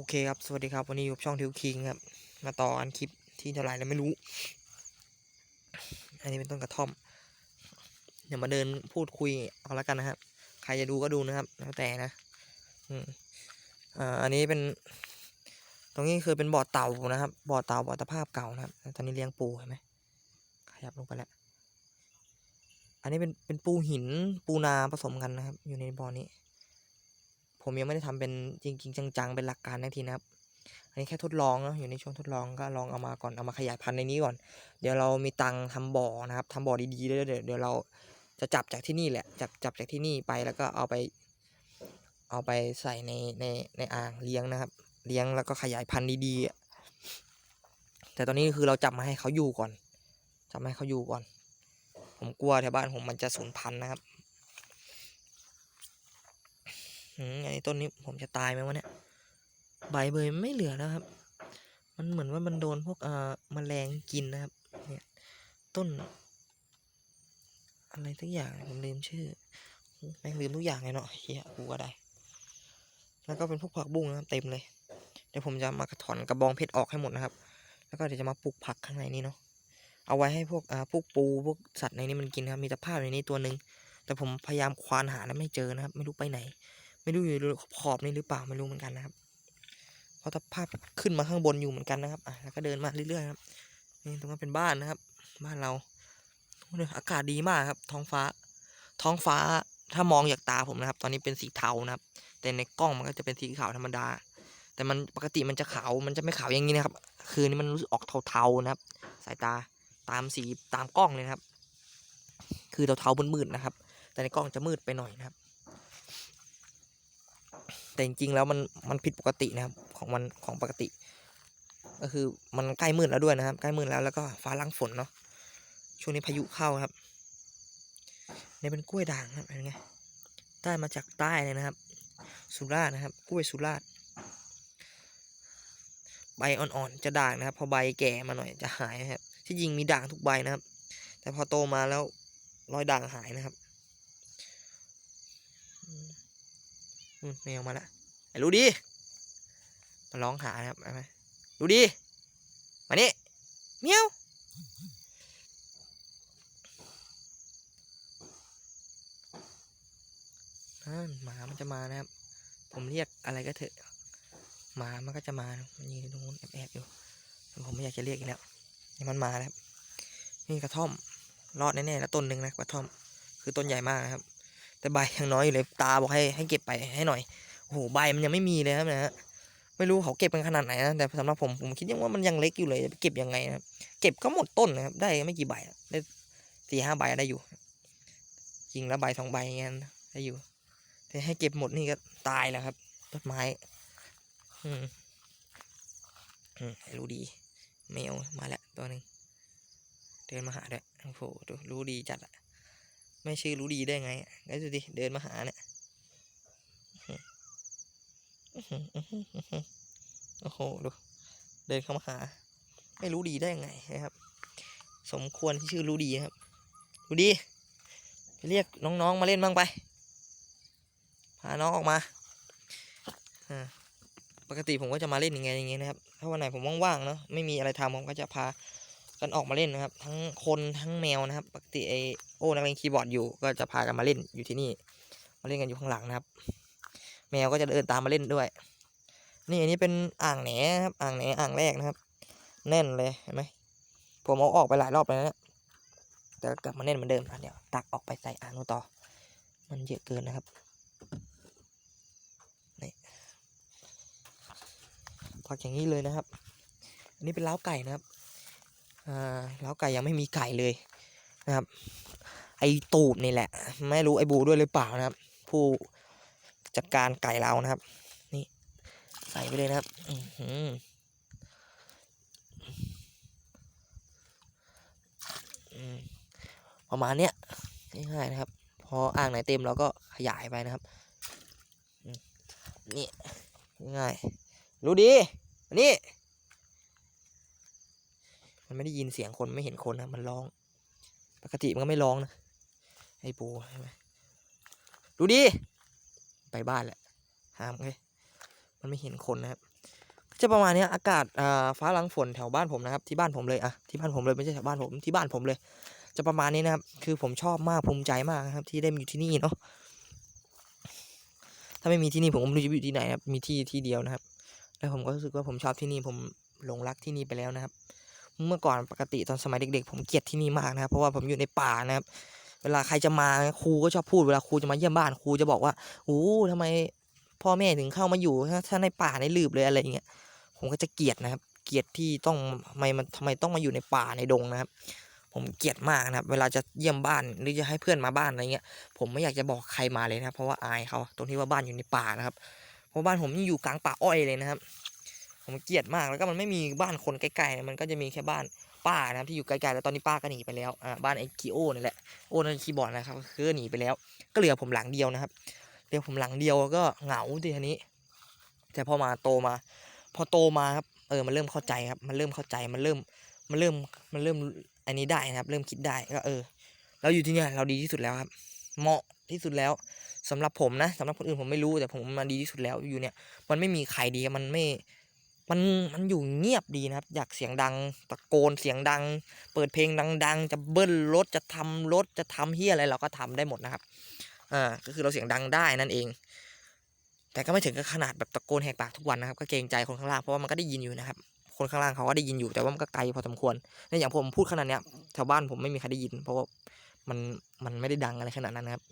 โอเคครับ สวัสดีครับ วันนี้อยู่ช่องทิวคิงครับ มาต่ออันคลิปที่เท่าไหร่แล้วไม่รู้ อันนี้เป็นต้นกระท่อม เดี๋ยวมาเดินพูดคุยเอาละกันนะครับ ใครจะดูก็ดูนะครับ แล้วแต่นะ อืมอ่าอันนี้เป็น ตรงนี้คือเป็นบ่อเต่านะครับ บ่อเต่าบ่อตะภาพเก่านะครับ ตอนนี้เลี้ยงปูเห็นไหมขยับลงไปแล้ว อันนี้เป็นเป็นปูหินปูนาผสมกันนะครับ อยู่ในบ่อนี้ ผมยังไม่ได้ทำเป็นจริง ๆ จังๆเป็นหลักการนาทีนะครับ อันนี้แค่ทดลองนะอยู่ในช่วงทดลองก็ลองเอามาก่อนเอามาขยายพันธุ์ในนี้ก่อน เดี๋ยวเรามีตังค์ทำบ่อนะครับทำบ่อดีๆแล้วเดี๋ยวเดี๋ยวเราจะจับจากที่นี่แหละจับจับจากที่นี่ไปแล้วก็เอาไป เอาไปใส่ในในในอ่างเลี้ยงนะครับ เลี้ยงแล้วก็ขยายพันธุ์ดีๆแต่ตอนนี้คือเราจับมาให้เขาอยู่ก่อนจับมาให้เขาอยู่ก่อน ผมกลัวแถวบ้านผมมันจะสูญพันธุ์นะครับ อืมอันนี้ต้นนี้ผมจะตายไหมวะเนี่ย ใบเบยไม่เหลือแล้วครับ มันเหมือนว่ามันโดนพวกเอ่อแมลงกินนะครับ เนี่ย ต้น อะไรทุกอย่างผมลืมชื่อ แม่งลืมทุกอย่างเลยเนาะเฮียกูก็ได้ แล้วก็เป็นพวกผักบุ้งนะครับเต็มเลย เดี๋ยวผมจะมากระถอนกระบองเพชรออกให้หมดนะครับ แล้วก็เดี๋ยวจะมาปลูกผักข้างในนี้เนาะ เอาไว้ให้พวกอ่าพวกปูพวกสัตว์ในนี้มันกินครับ มีตะภาพในนี้ตัวหนึ่งแต่ผมพยายามควานหาแล้วไม่เจอนะครับ ไม่รู้ไปไหน ไม่รู้อยู่ขอบนี่หรือเปล่าไม่รู้เหมือนกันนะครับเพราะตะภาพขึ้นมาข้างบนอยู่เหมือนกันนะครับอะแล้วก็เดินมาเรื่อยๆครับนี่ตรงนั้นเป็นบ้านนะครับ บ้านเราโอ้โหอากาศดีมากครับ ท้องฟ้า ท้องฟ้าถ้ามองจากตาผมนะครับ ตอนนี้เป็นสีเทานะครับ แต่ในกล้องมันก็จะเป็นสีขาวธรรมดา แต่มันปกติมันจะขาว มันจะไม่ขาวอย่างนี้นะครับ คืนนี้มันรู้สึกออกเทาๆนะครับ สายตาตามสีตามกล้องเลยนะครับ คือเทาๆมืดๆนะครับ แต่ในกล้องจะมืดไปหน่อยนะครับ แต่จริงๆแล้วมันมันผิดปกตินะครับของมันของปกติ ก็คือมันใกล้มืดแล้วด้วยนะครับ ใกล้มืดแล้วแล้วก็ฟ้าหลังฝนเนาะช่วงนี้พายุเข้าครับนี่เป็นกล้วยด่างครับเป็นไงได้มาจากใต้เลยนะครับ สุราษฎร์นะครับ กล้วยสุราษฎร์ใบอ่อนๆจะด่างนะครับ พอใบแก่มาหน่อยจะหายนะครับ ที่จริงมีด่างทุกใบนะครับ แต่พอโตมาแล้วรอยด่างหายนะครับ แมวมาแล้วไอ้รู้ดีมาร้องหานะครับไปไหมรู้ดีมานี่เมียวนั่นหมามันจะมานะครับ ผมเรียกอะไรก็เถอะหมามันก็จะมามันยืนอยู่ตรงนู้นแอบๆอยู่ผมไม่อยากจะเรียกอีกแล้วนี่มันมาแล้วนี่กระท่อมรอดแน่ๆแล้วต้นหนึ่งนะกระท่อม คือต้นใหญ่มากนะครับ แต่ใบยังน้อยอยู่เลยตาบอกให้ให้เก็บไปให้หน่อยโอ้โหใบมันยังไม่มีเลยครับนะฮะไม่รู้เขาเก็บกันขนาดไหนนะแต่สำหรับผมผมคิดยังว่ามันยังเล็กอยู่เลยเก็บยังไงนะครับเก็บก็หมดต้นนะครับได้ไม่กี่ใบได้สี่ห้าใบได้อยู่จริงแล้วใบสองใบอย่างเงี้ยได้อยู่ แต่ให้เก็บหมดนี่ก็ตายแล้วครับต้นไม้ อืมอืมรู้ดี แมวมาแล้วตัวหนึ่งเดินมาหาด้วยโอ้โหดูรู้ดีจัดอะ ไม่ชื่อรู้ดีได้ไงอะไอ้ดูดิเดินมาหาเนี่ยอือหืออือหืออือหือโอ้โหดูเดินเข้ามาหา ไม่รู้ดีได้ไงนะครับ สมควรที่ชื่อรู้ดีนะครับรู้ดีไปเรียกน้องๆมาเล่นบ้างไปพาน้องออกมาอ่าปกติผมก็จะมาเล่นอย่างไงอย่างเงี้ยนะครับ ถ้าวันไหนผมว่างๆเนาะไม่มีอะไรทำผมก็จะพา กันออกมาเล่นนะครับ ทั้งคนทั้งแมวนะครับปกติไอโอ้นักเล่นคีย์บอร์ดอยู่ก็จะพากันมาเล่นอยู่ที่นี่ มาเล่นกันอยู่ข้างหลังนะครับ แมวก็จะเดินตามมาเล่นด้วย นี่อันนี้เป็นอ่างแหนครับอ่างแหนอ่างแรกนะครับ แน่นเลยเห็นไหมผมเอาออกไปหลายรอบแล้วนะแต่กลับมาแน่นเหมือนเดิมอะเดี๋ยวตักออกไปใส่อ่างนู้นต่อ มันเยอะเกินนะครับผักอย่างนี้เลยนะครับอันนี้เป็นเล้าไก่นะครับ อ่าเล้าไก่ยังไม่มีไก่เลยนะครับ ไอตูบนี่แหละ ไม่รู้ไอบูด้วยหรือเปล่านะครับ ผู้จัดการไก่เรานะครับ นี่ใส่ไปเลยนะครับอือหือประมาณเนี้ยง่ายๆนะครับ พออ่างไหนเต็มเราก็ขยายไปนะครับนี่ง่ายรู้ดีนนี้ มันไม่ได้ยินเสียงคนไม่เห็นคนนะมันร้อง ปกติมันก็ไม่ร้องนะไอ้ปูใช่ไหมดูดิไปบ้านแหละห้ามเลยมันไม่เห็นคนนะครับจะประมาณนี้อากาศฟ้าหลังฝนแถวบ้านผมนะครับ ที่บ้านผมเลยอะที่บ้านผมเลยไม่ใช่แถวบ้านผมที่บ้านผมเลย จะประมาณนี้นะครับ คือผมชอบมากภูมิใจมากนะครับ ที่ได้มาอยู่ที่นี่เนาะถ้าไม่มีที่นี่ผมก็ไม่รู้จะอยู่ที่ไหนครับมีที่ที่เดียวนะครับ แล้วผมก็รู้สึกว่าผมชอบที่นี่ผมหลงรักที่นี่ไปแล้วนะครับ เมื่อก่อนปกติตอนสมัยเด็กๆ ผมเกลียดที่นี่มากนะครับเพราะว่าผมอยู่ในป่านะครับ เวลาใครจะมาครูก็ชอบพูดเวลาครูจะมาเยี่ยมบ้านครูจะบอกว่าโอ้ทำไมพ่อแม่ถึงเข้ามาอยู่ถ้าในป่าในลืบเลยอะไรอย่างเงี้ยผมก็จะเกลียดนะครับ เกลียดที่ต้องทำไมมันทำไมต้องมาอยู่ในป่าในดงนะครับ ผมเกลียดมากนะครับ เวลาจะเยี่ยมบ้านหรือจะให้เพื่อนมาบ้านอะไรเงี้ย ผมไม่อยากจะบอกใครมาเลยนะครับ เพราะว่าอายเขาตรงที่ว่าบ้านอยู่ในป่านะครับ เพราะบ้านผมนี่อยู่กลางป่าอ้อยเลยนะครับ ผมเกลียดมากแล้วก็มันไม่มีบ้านคนใกล้ๆมันก็จะมีแค่บ้านป้านะครับที่อยู่ไกลๆแล้วตอนนี้ป้าก็หนีไปแล้วอ่าบ้านไอ้กีโอนี่แหละโอนั่นคีย์บอร์ดนะครับก็คือหนีไปแล้ว ก็เหลือผมหลังเดียวนะครับเหลือผมหลังเดียวก็เหงาทีนี้ แต่พอมาโตมา พอโตมาครับเออมันเริ่มเข้าใจครับมันเริ่มเข้าใจมันเริ่มมันเริ่มมันเริ่มอันนี้ได้นะครับ เริ่มคิดได้ก็เออ เราอยู่ที่เนี่ยเราดีที่สุดแล้วครับ เหมาะที่สุดแล้วสำหรับผมนะสำหรับคนอื่นผมไม่รู้แต่ผมมาดีที่สุดแล้วอยู่เนี่ย มันไม่มีใครดีมันไม่ มันมันอยู่เงียบดีนะครับ อยากเสียงดังตะโกนเสียงดัง เปิดเพลงดัง ๆ จะเบิ้ลรถจะทำรถจะทำเฮียอะไรเราก็ทำได้หมดนะครับอ่าก็คือเราเสียงดังได้นั่นเอง แต่ก็ไม่ถึงกับขนาดแบบตะโกนแหกปากทุกวันนะครับ ก็เกรงใจคนข้างล่างเพราะว่ามันก็ได้ยินอยู่นะครับ คนข้างล่างเขาก็ได้ยินอยู่แต่ว่ามันก็ไกลพอสมควรในอย่างผมพูดขนาดเนี้ยแถวบ้านผมไม่มีใครได้ยิน เพราะว่ามันมันไม่ได้ดังอะไรขนาดนั้นนะครับ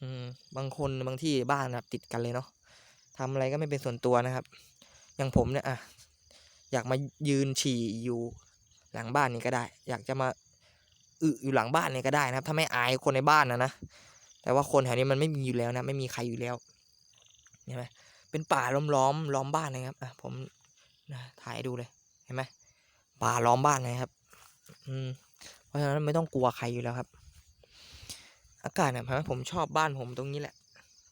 อืมบางคนบางที่บ้านแบบติดกันเลยเนาะทำอะไรก็ไม่เป็นส่วนตัวนะครับ อย่างผมเนี่ยอะอยากมายืนฉี่อยู่หลังบ้านนี่ก็ได้ อยากจะมาอึอยู่หลังบ้านนี่ก็ได้นะครับ ถ้าไม่อายคนในบ้านนะนะแต่ว่าคนแถวนี้มันไม่มีอยู่แล้วนะ ไม่มีใครอยู่แล้วเห็นไหมเป็นป่าล้อมล้อมล้อมบ้านนะครับอะผมนะถ่ายดูเลยเห็นไหมป่าล้อมบ้านเลยครับ อืมเพราะฉะนั้นไม่ต้องกลัวใครอยู่แล้วครับ อากาศเนี่ยผมชอบบ้านผมตรงนี้แหละ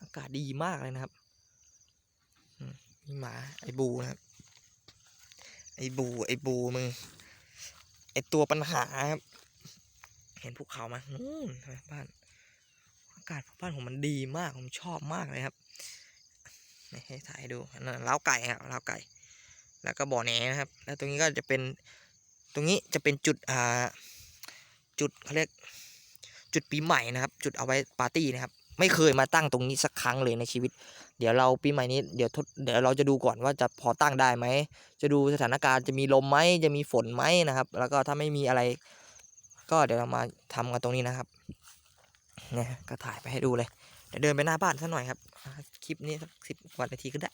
อากาศดีมากเลยนะครับ มีหมา ไอ้บูนะครับ ไอ้บู ไอ้บูมึง ไอ้ตัวปัญหาครับ เห็นภูเขาไหมนู่นบ้าน อากาศบ้านผมมันดีมาก ผมชอบมากเลยครับ ให้ถ่ายดูนั่นเล้าไก่ครับเล้าไก่ แล้วก็บ่อแหนนะครับ แล้วตรงนี้ก็จะเป็น ตรงนี้จะเป็นจุด อ่า จุดเขาเรียก จุดปีใหม่นะครับ จุดเอาไว้ปาร์ตี้นะครับ ไม่เคยมาตั้งตรงนี้สักครั้งเลยในชีวิต เดี๋ยวเราปีใหม่นี้เดี๋ยวทดเดี๋ยวเราจะดูก่อนว่าจะพอตั้งได้ไหม จะดูสถานการณ์จะมีลมไหมจะมีฝนไหมนะครับ แล้วก็ถ้าไม่มีอะไร ก็เดี๋ยวเรามาทำกันตรงนี้นะครับเนี่ยก็ถ่ายไปให้ดูเลยเดี๋ยวเดินไปหน้าบ้านสักหน่อยครับ คลิปนี้สักสิบวันนาทีก็ได้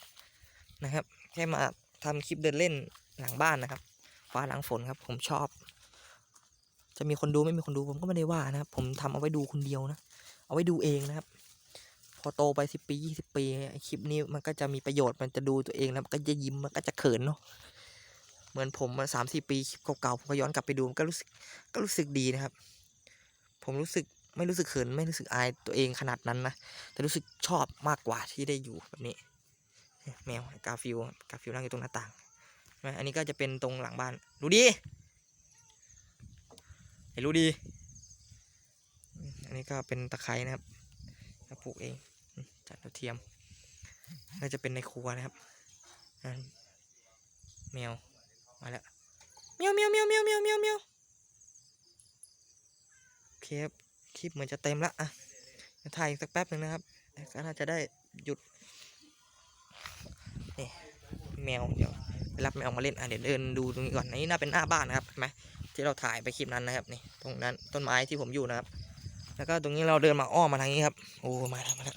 นะครับแค่มาทำคลิปเดินเล่นหลังบ้านนะครับ ฟ้าหลังฝนครับ ผมชอบ จะมีคนดูไม่มีคนดูผมก็ไม่ได้ว่านะครับ ผมทำเอาไว้ดูคนเดียวนะ เอาไว้ดูเองนะครับ พอโตไปสิบปียี่สิบปีคลิปนี้มันก็จะมีประโยชน์มันจะดูตัวเองแล้วมันก็จะยิ้มมันก็จะเขินเนาะเหมือนผมมาสามสี่ปีคลิปเก่าๆผมก็ย้อนกลับไปดูมันก็รู้สึกก็รู้สึกดีนะครับ ผมรู้สึกไม่รู้สึกเขินไม่รู้สึกอายตัวเองขนาดนั้นนะแต่รู้สึกชอบมากกว่าที่ได้อยู่แบบนี้ แมวกาฟิลกาฟิลนั่งอยู่ตรงหน้าต่างอันนี้ก็จะเป็นตรงหลังบ้านรู้ดีไอ้รู้ดี อันนี้ก็เป็นตะไคร้นะครับปลูกเองจัดดาวเทียมก็จะเป็นในครัวนะครับอ่าแมวมาแล้วเมียวเมียวเมียวเมียวเมียวเมียวเมียวเคครับคลิปเหมือนจะเต็มละอะถ่ายอีกสักแป๊บหนึ่งนะครับก็น่าจะได้หยุดนี่แมวเดี๋ยวไปรับแมวมาเล่นอะเดี๋ยวเดินดูตรงนี้ก่อนนนี้น่าเป็นหน้าบ้านนะครับเห็นไหมที่เราถ่ายไปคลิปนั้นนะครับนี่ตรงนั้นต้นไม้ที่ผมอยู่นะครับ แล้วก็ตรงนี้เราเดินมาอ้อมมาทางนี้ครับ โอ้มาแล้วมาแล้ว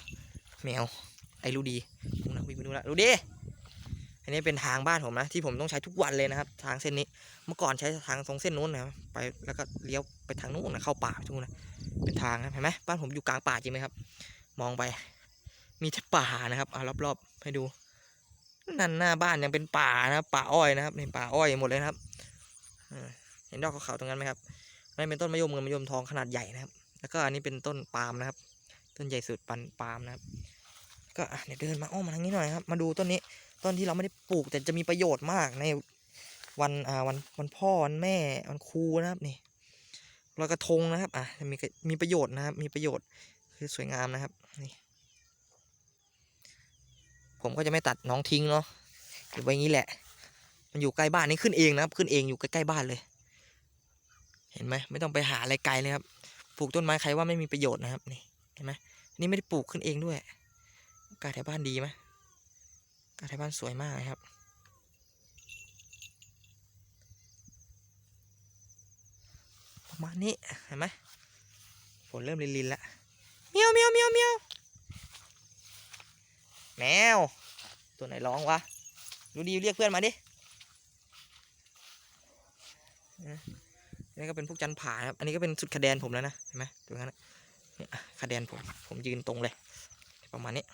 แมวไอ้รูดีดูนะวิ่งไปดูและรูดีอันนี้เป็นทางบ้านผมนะที่ผมต้องใช้ทุกวันเลยนะครับ ทางเส้นนี้เมื่อก่อนใช้ทางตรงเส้นนู้นนะครับไปแล้วก็เลี้ยวไปทางนู้นนะเข้าป่าทุกนะเป็นทางนะเห็นไหมบ้านผมอยู่กลางป่าจริงไหมครับ มองไป มีแต่ป่านะครับอะรอบๆให้ดูนั่นหน้าบ้านยังเป็นป่านะครับป่าอ้อยนะครับนี่ป่าอ้อยหมดเลยนะครับเออเห็นดอกขาวๆตรงนั้นไหมครับนั่นเป็นต้นมะยมเงินมะยมทองขนาดใหญ่นะครับ แล้วก็อันนี้เป็นต้นปาล์มนะครับ ต้นใหญ่สุดปันปาล์มนะครับ ก็เดี๋ยวเดินมาอ้อมมาทางนี้หน่อยครับ มาดูต้นนี้ ต้นที่เราไม่ได้ปลูกแต่จะมีประโยชน์มากในวันอ่าวันวันพ่อวันแม่วันครูนะครับนี่ลอยกระทงนะครับ อะมีมีประโยชน์นะครับ มีประโยชน์คือสวยงามนะครับ นี่ ผมก็จะไม่ตัดน้องทิ้งเนาะเก็บไว้อย่างนี้แหละ มันอยู่ใกล้บ้านนี่ขึ้นเองนะครับ ขึ้นเองอยู่ใกล้ๆบ้านเลย เห็นไหมไม่ต้องไปหาอะไรไกลเลยครับ ปลูกต้นไม้ใครว่าไม่มีประโยชน์นะครับนี่เห็นไหมนี่ไม่ได้ปลูกขึ้นเองด้วยอากาศแถวบ้านดีไหมอากาศแถวบ้านสวยมากครับ ประมาณนี้เห็นไหมฝนเริ่มลินๆแล้วเมียวเมียวเมียวเมียวแมวตัวไหนร้องวะดูดีเรียกเพื่อนมาดิ นี่ก็เป็นพวกจันผาครับ อันนี้ก็เป็นสุดคะแนนผมแล้วนะ เห็นไหมตรงนั้นเนี่ยอะคะแนนผม ผมยืนตรงเลย ประมาณนี้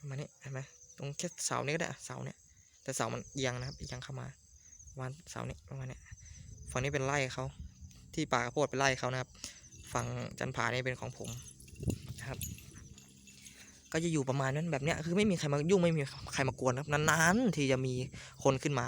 ประมาณนี้ เห็นไหมตรงแค่เสานี้ก็ได้เสาเนี้ยแต่เสามันเอียงนะครับเอียงเข้ามาวันเสานี้ประมาณนี้ฝั่งนี้เป็นไร่เขาที่ป่ากระโพดเป็นไร่เขานะครับ ฝั่งจันผานี่เป็นของผมนะครับ ก็จะอยู่ประมาณนั้นแบบเนี้ย คือไม่มีใครมายุ่งไม่มีใครมากวนครับ นานๆ ที่จะมีคนขึ้นมา